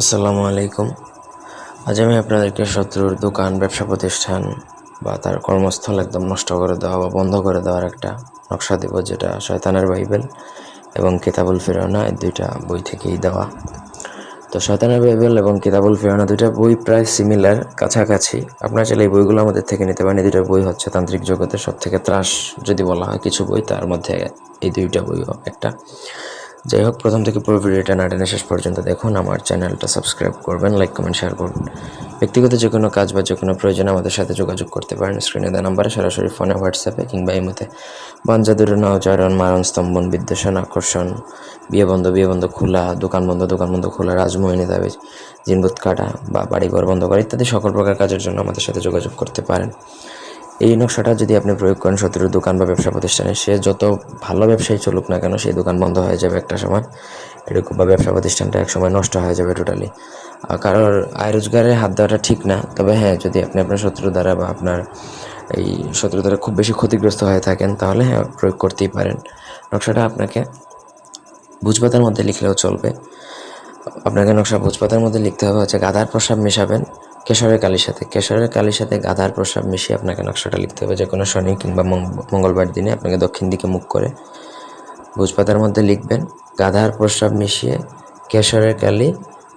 আসসালামু আলাইকুম। আজ আমি আপনাদেরকে শত্রুর দোকান, ব্যবসা প্রতিষ্ঠান বা তার কর্মস্থল একদম নষ্ট করে দেওয়া বা বন্ধ করে দেওয়ার একটা নকশা দেব, যেটা শয়তানের বাইবেল এবং কিতাবুল ফিরানা এই দুইটা বই থেকেই দেওয়া। তো শয়তানের বাইবেল এবং কিতাবুল ফিরানা দুইটা বই প্রায় সিমিলার কাছাকাছি। আপনারা চাইলে এই বইগুলো আমাদের থেকে নিতে পারেন। এই দুইটা বই হচ্ছে তান্ত্রিক জগতের সব থেকে ত্রাস, যদি বলা হয় কিছু বই, তার মধ্যে এই দুইটা বইও একটা। যাই হোক, প্রথম থেকে পুরো ভিডিওটা না টেনে শেষ পর্যন্ত দেখুন, আমার চ্যানেলটা সাবস্ক্রাইব করবেন, লাইক, কমেন্ট, শেয়ার করুন। ব্যক্তিগত যে কোনো কাজ বা যে কোনো প্রয়োজনে আমাদের সাথে যোগাযোগ করতে পারেন স্ক্রিনে দেওয়া নাম্বারে সরাসরি ফোনে হোয়াটসঅ্যাপে কিংবা এই মতে বনজাদুর নৌচারণ মারণ, স্তম্ভন, বিদ্বেষণ, আকর্ষণ বিয়ে বন্ধ বিয়ে বন্ধ খোলা, দোকান বন্ধ দোকান বন্ধ খোলা, রাজমোহিনী দাবি জিনবুত কাটা বা বাড়িঘর বন্ধ করা ইত্যাদি সকল প্রকার কাজের জন্য আমাদের সাথে যোগাযোগ করতে পারেন। এই নকশাটা যদি আপনি প্রয়োগ করেন শত্রুর দোকান বা ব্যবসা প্রতিষ্ঠানে, সে যত ভালো ব্যবসায়ী চলুক না কেন, সেই দোকান বন্ধ হয়ে যাবে একটা সময়। এরকম বা ব্যবসা প্রতিষ্ঠানটা এক সময় নষ্ট হয়ে যাবে টোটালি কারোর আয় রোজগারে হাত দেওয়াটা ঠিক না, তবে হ্যাঁ যদি আপনি আপনার শত্রু দ্বারা বা আপনার এই শত্রু দ্বারা খুব বেশি ক্ষতিগ্রস্ত হয়ে থাকেন, তাহলে হ্যাঁ প্রয়োগ করতেই পারেন। নকশাটা আপনাকে ভুজপাতার মধ্যে লিখলেও চলবে। আপনাকে নকশা ভোজপাতার মধ্যে লিখতে হবে হচ্ছে গাদার প্রসাব মেশাবেন। কেশরের কালির সাথে। কেশরের কালির সাথে গাধার প্রসাব মিশিয়ে আপনাকে নকশাটা লিখতে হবে। যে কোনো শনি কিংবা মঙ্গলবার দিনে আপনাকে দক্ষিণ দিকে মুখ করে ভোজপাতার মধ্যে লিখবেন, গাধার প্রসাব মিশিয়ে কেশরের কালি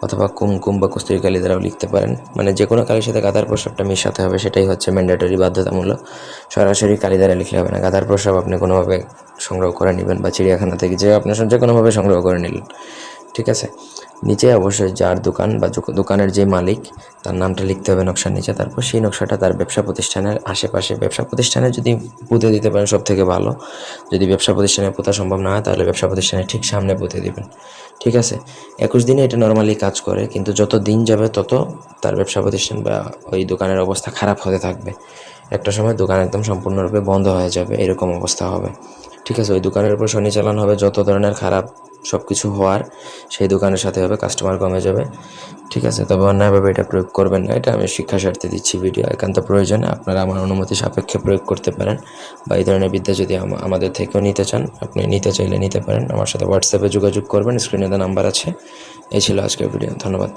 অথবা কুমকুম বা কস্তুরি কালি দ্বারাও লিখতে পারেন। মানে যে কোনো কালির সাথে গাধার প্রসাবটা মিশাতে হবে, সেটাই হচ্ছে ম্যান্ডেটরি বাধ্যতামূলক। সরাসরি কালি দ্বারা লিখলে হবে না। গাধার প্রসাব আপনি কোনোভাবে সংগ্রহ করে নেবেন বা চিড়িয়াখানা থেকে যে আপনি যে কোনোভাবে সংগ্রহ করে নিলেন। ঠিক আছে? নিচে অবশ্যই যার দোকান বা দোকানের যে মালিক, তার নামটা লিখতে হবে নকশার নিচে। তারপর সেই নকশাটা তার ব্যবসা প্রতিষ্ঠানের আশেপাশে। ব্যবসা প্রতিষ্ঠানে যদি পুঁতে দিতে পারেন সব থেকে ভালো। যদি ব্যবসা প্রতিষ্ঠানে পোতা সম্ভব না হয়, তাহলে ব্যবসা প্রতিষ্ঠানের ঠিক সামনে পুঁতে দিবেন। ঠিক আছে? একুশ দিনে এটা নর্মালি কাজ করে, কিন্তু যত দিন যাবে, তত তার ব্যবসা প্রতিষ্ঠান বা ওই দোকানের অবস্থা খারাপ হতে থাকবে। একটা সময় দোকান একদম সম্পূর্ণরূপে বন্ধ হয়ে যাবে, এরকম অবস্থা হবে। ঠিক আছে? ওই দোকানের উপর শনি চালান হবে, যত ধরনের খারাপ সব কিছু হওয়ার, সেই দোকানের সাথে হবে কাস্টমার কমে যাবে। ঠিক আছে, তবে অন্যায়ভাবে এটা প্রয়োগ করবেন না, এটা আমি শিক্ষা স্বার্থে দিচ্ছি ভিডিও একান্ত প্রয়োজনে আপনারা আমার অনুমতি সাপেক্ষে প্রয়োগ করতে পারেন বা এই ধরনের বিদ্যা যদি আমাদের থেকেও নিতে চান, আপনি নিতে চাইলে নিতে পারেন। আমার সাথে হোয়াটসঅ্যাপে যোগাযোগ করবেন স্ক্রিনে তো নাম্বার আছে। এই ছিল আজকের ভিডিও ধন্যবাদ।